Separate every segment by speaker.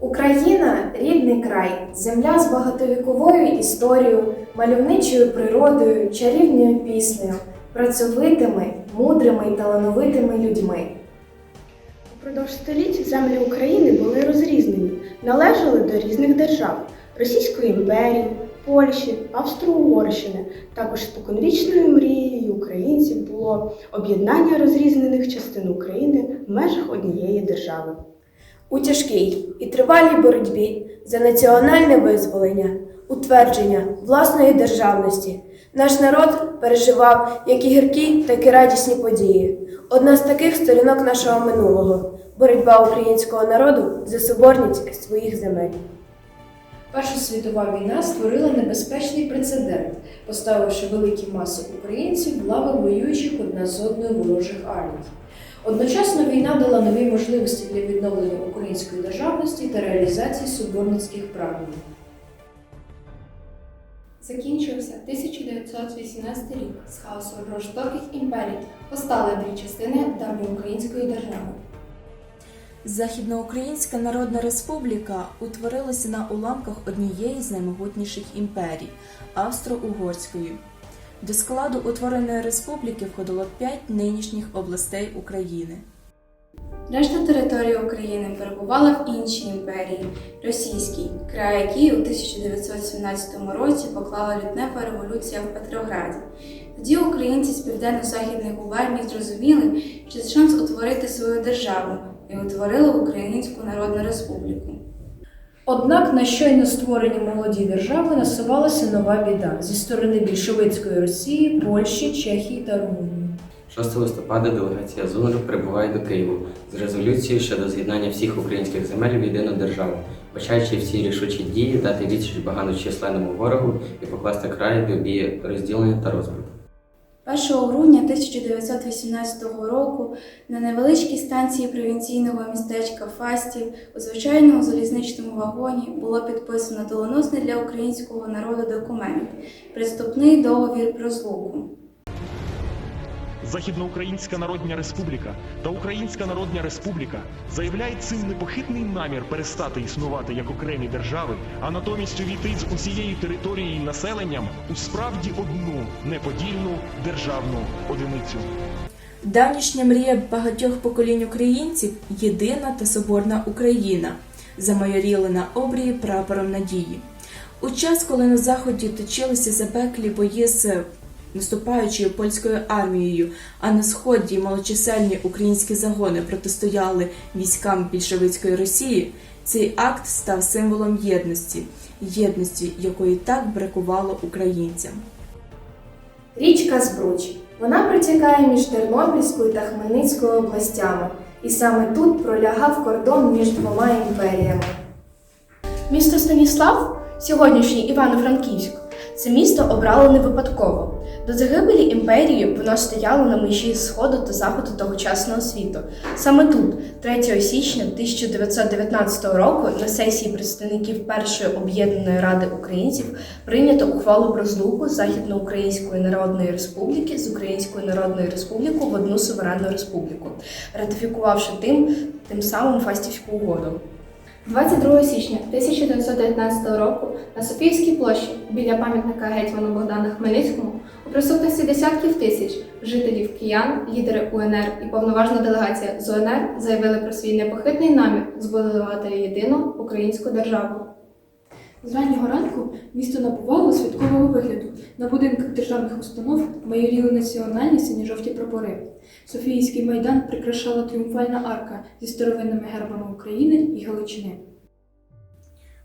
Speaker 1: Україна рідний край, земля з багатовіковою історією, мальовничою природою, чарівною піснею, працьовитими, мудрими і талановитими людьми.
Speaker 2: Упродовж століть землі України були розрізнені, належали до різних держав Російської імперії, Польщі, Австро-Угорщини. Також споконвічною мрією українців було об'єднання розрізнених частин України в межах однієї держави.
Speaker 1: У тяжкій і тривалій боротьбі за національне визволення, утвердження власної державності наш народ переживав як і гіркі, так і радісні події. Одна з таких сторінок нашого минулого боротьба українського народу за соборність своїх земель.
Speaker 3: Перша світова війна створила небезпечний прецедент, поставивши великі маси українців в лави воюючих одна з одною ворожих армій. Одночасно війна дала нові можливості для відновлення української державності та реалізації соборницьких прагнень.
Speaker 4: Закінчився 1918 рік з хаосу жорстоких імперій. Постали дві частини давньоукраїнської держави.
Speaker 5: Західноукраїнська Народна Республіка утворилася на уламках однієї з наймогутніших імперій Австро-Угорської. До складу утвореної республіки входило п'ять нинішніх областей України.
Speaker 4: Решта території України перебувала в іншій імперії російській, край якій у 1917 році поклала лютнева революція в Петрограді. Тоді українці з південно-західних губерній зрозуміли, що це шанс утворити свою державу і утворили Українську Народну Республіку.
Speaker 3: Однак на щойно створені молоді держави насувалася нова біда зі сторони більшовицької Росії, Польщі, Чехії та Румунії.
Speaker 6: 6 листопада делегація ЗУНР прибуває до Києва з резолюцією щодо з'єднання всіх українських земель в єдину державу, бачаючи всі рішучі дії дати відсіч багаточисленному ворогу і покласти край добі розділення та розбрату.
Speaker 4: 1 грудня 1918 року на невеличкій станції провінційного містечка Фастів у звичайному залізничному вагоні було підписано доленосний для українського народу документ Приступний договір про злуку.
Speaker 7: Західноукраїнська Народна Республіка та Українська Народна Республіка заявляють цим непохитний намір перестати існувати як окремі держави, а натомість увійти з усією територією і населенням у справді одну неподільну державну одиницю.
Speaker 5: Давнішня мрія багатьох поколінь українців єдина та соборна Україна, замайоріла на обрії прапором надії. У час, коли на заході точилися запеклі бої з наступаючою польською армією, а на сході малочисельні українські загони протистояли військам більшовицької Росії, цей акт став символом єдності, єдності, якої так бракувало українцям.
Speaker 1: Річка Збруч. Вона протікає між Тернопільською та Хмельницькою областями, і саме тут пролягав кордон між двома імперіями.
Speaker 2: Місто Станіслав, сьогоднішній Івано-Франківськ, це місто обрало не випадково. До загибелі імперії воно стояло на межі сходу та заходу тогочасного світу. Саме тут, 3 січня 1919 року, на сесії представників Першої об'єднаної ради українців прийнято ухвалу про злуку Західноукраїнської Народної Республіки з Українською Народною Республікою в одну суверенну республіку, ратифікувавши тим тим самим Фастівську угоду.
Speaker 4: 22 січня 1919 року на Софіївській площі біля пам'ятника гетьману Богдану Хмельницькому у присутності десятків тисяч жителів киян, лідери УНР і повноважна делегація з УНР заявили про свій непохитний намір збудувати єдину українську державу.
Speaker 8: З раннього ранку місто набувало святкового вигляду. На будинках державних установ майоріли національні синьо-жовті прапори. Софійський майдан прикрашала тріумфальна арка зі старовинними гербами України і Галичини.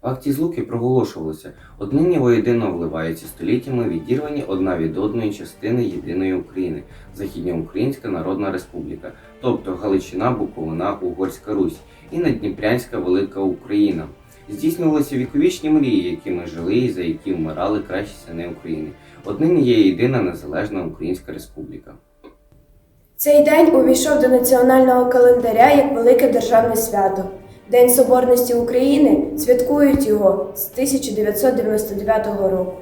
Speaker 9: В акті злуки проголошувалося, однині воєдино вливаються століттями відірвані одна від одної частини єдиної України, Західноукраїнська Народна Республіка, тобто Галичина, Буковина, Угорська Русь і Надніпрянська Велика Україна. Здійснювалися віковічні мрії, якими жили і за які вмирали кращі сини України. Однині є єдина незалежна Українська Республіка.
Speaker 1: Цей день увійшов до національного календаря як велике державне свято. День Соборності України святкують його з 1999 року.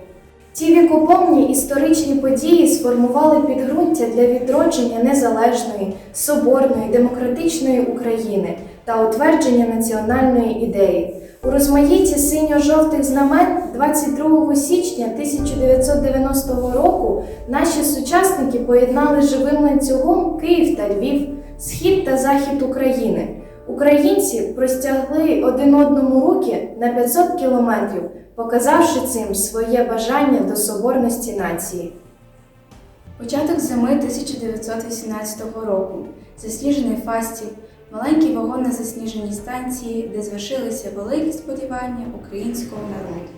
Speaker 1: Ті вікоповні історичні події сформували підґрунтя для відродження незалежної, соборної, демократичної України, та утвердження національної ідеї. У розмаїтті синьо-жовтих знамен 22 січня 1990 року наші сучасники поєднали живим ланцюгом Київ та Львів, схід та захід України. Українці простягли один одному руки на 500 кілометрів, показавши цим своє бажання до соборності нації.
Speaker 4: Початок зими 1918 року. Засніжений фастів, маленький вагони засніжені станції, де звершилися великі сподівання українського народу.